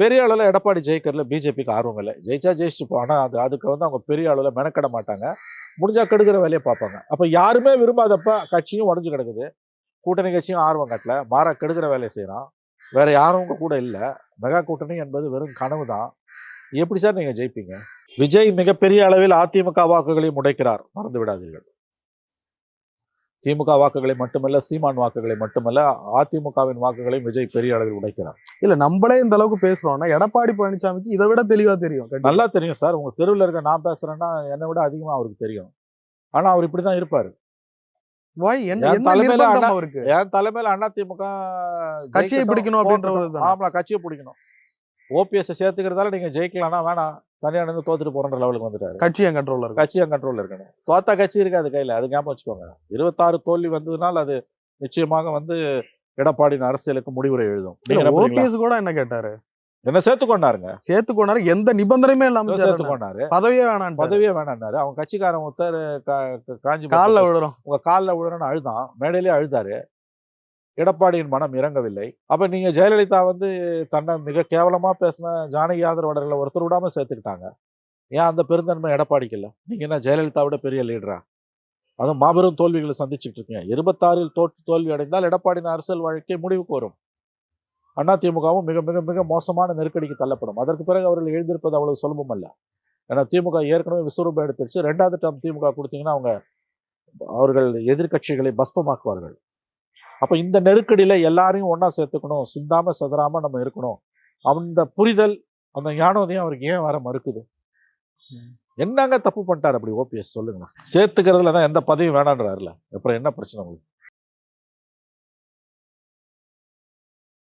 பெரிய அளவில் எடப்பாடி ஜெயிக்கிறதுல பிஜேபிக்கு ஆர்வம் இல்லை. ஜெயிச்சா ஜெயிச்சுட்டு போனால் அது அதுக்கு வந்து அவங்க பெரிய அளவில் மெனக்கட மாட்டாங்க. முடிஞ்சா கெடுக்கிற வேலையை பார்ப்பாங்க. அப்போ யாருமே விரும்பாதப்ப கட்சியும் உடஞ்சு கிடக்குது. கூட்டணி கட்சியும் ஆர்வம் கட்டல. மாறா கெடுக்கிற வேலையை செய்கிறான் வேற யாரும் உங்க கூட இல்லை. மெகா கூட்டணி என்பது வெறும் கனவு தான். எப்படி சார் நீங்கள் ஜெயிப்பீங்க? விஜய் மிகப்பெரிய அளவில் அதிமுக வாக்குகளை முடைக்கிறார் மறந்து விடாதீர்கள். திமுக வாக்குகளை மட்டுமல்ல சீமான் வாக்குகளை மட்டுமல்ல அதிமுகவின் வாக்குகளையும் விஜய் பெரிய அளவில் உடைக்கிறார். இல்ல நம்மளே இந்த அளவுக்கு பேசுறோம்னா எடப்பாடி பழனிசாமிக்கு இதை விட தெளிவா தெரியும். நல்லா தெரியும் சார். உங்க தெருவில் இருக்க நான் பேசுறேன்னா என்னை விட அதிகமா அவருக்கு தெரியும். ஆனா அவர் இப்படிதான் இருப்பாரு. என் தலைமையில அண்ணா- திமுக கட்சியை பிடிக்கணும் அப்படின்ற? ஆமா கட்சியை பிடிக்கணும். ஓபிஎஸ் சேர்த்துக்கிறதால நீங்க ஜெயிக்கலாம்னா வேணாம். தனியா நின்று தோத்துட்டு போறன்ற லெவலுக்கு வந்துட்டாரு. கட்சி என் கண்ட்ரோல்ல இருக்கு? கட்சி என் கண்ட்ரோல்ல இருக்கணும். தோத்தா கட்சி இருக்காது கையில. அது ஞாபகம் வச்சுக்கோங்க. இருபத்தாறு தோல்வி வந்ததுனால அது நிச்சயமாக வந்து எடப்பாடியின் அரசியலுக்கு முடிவுரை எழுதும்? ஓபிஎஸ் கூட என்ன கேட்டாரு? என்ன சேர்த்துக்கொண்டாருங்க சேர்த்துக்கொண்டாரு எந்த நிபந்தனையுமே இல்லாம சேர்த்துக்கொண்டாரு சேர்த்துக்கொண்டாரு பதவியே வேணாம் பதவியே வேணாம்னாரு அவங்க கட்சிக்காரன் ஒருத்தர் காஞ்சி காலில் விழுறோம். உங்க காலில் விழுறன்னு அழுதான். மேடையிலே அழுதாரு. எடப்பாடியின் மனம் இறங்கவில்லை. அப்ப நீங்க ஜெயலலிதா வந்து தன்னை மிக கேவலமா பேசின ஜானகி ஆதரவாளர்களை ஒருத்தர் விடாம சேர்த்துக்கிட்டாங்க. ஏன் அந்த பெருந்தன்மை எடப்பாடிக்கு இல்லை? நீங்க என்ன ஜெயலலிதா விட பெரிய லீடரா அதுவும் மாபெரும் தோல்விகளை சந்திச்சுட்டு இருக்கீங்க. இருபத்தாறில் தோற்று தோல்வி அடைந்தால் எடப்பாடியின் அரசியல் வாழ்க்கை முடிவுக்கு வரும். அதிமுகவும் மிக மிக மிக மோசமான நெருக்கடிக்கு தள்ளப்படும். அதற்கு பிறகு அவர்கள் எழுந்திருப்பது அவ்வளவு சுலபம் அல்ல. ஏன்னா திமுக ஏற்கனவே விஸ்வரூபம் எடுத்துருச்சு. ரெண்டாவது டேர்ம் திமுக கொடுத்தீங்கன்னா அவங்க அவர்கள் எதிர்க்கட்சிகளை பஸ்பமாக்குவார்கள். அப்ப இந்த நெருக்கடியில எல்லாரையும் ஒண்ணா சேர்த்துக்கணும். சிந்தாம சதறாம நம்ம இருக்கணும். அந்த புரிதல் அந்த ஞானோதயம் அவருக்கு ஏன் வர மறுக்குது? என்னங்க தப்பு பண்ணிட்டார் அப்படி? ஓபிஎஸ் சொல்லுங்க. சேர்த்துக்கிறதுல தான் எந்த பதவியும் வேணான்றாருல. அப்புறம் என்ன பிரச்சனை உங்களுக்கு?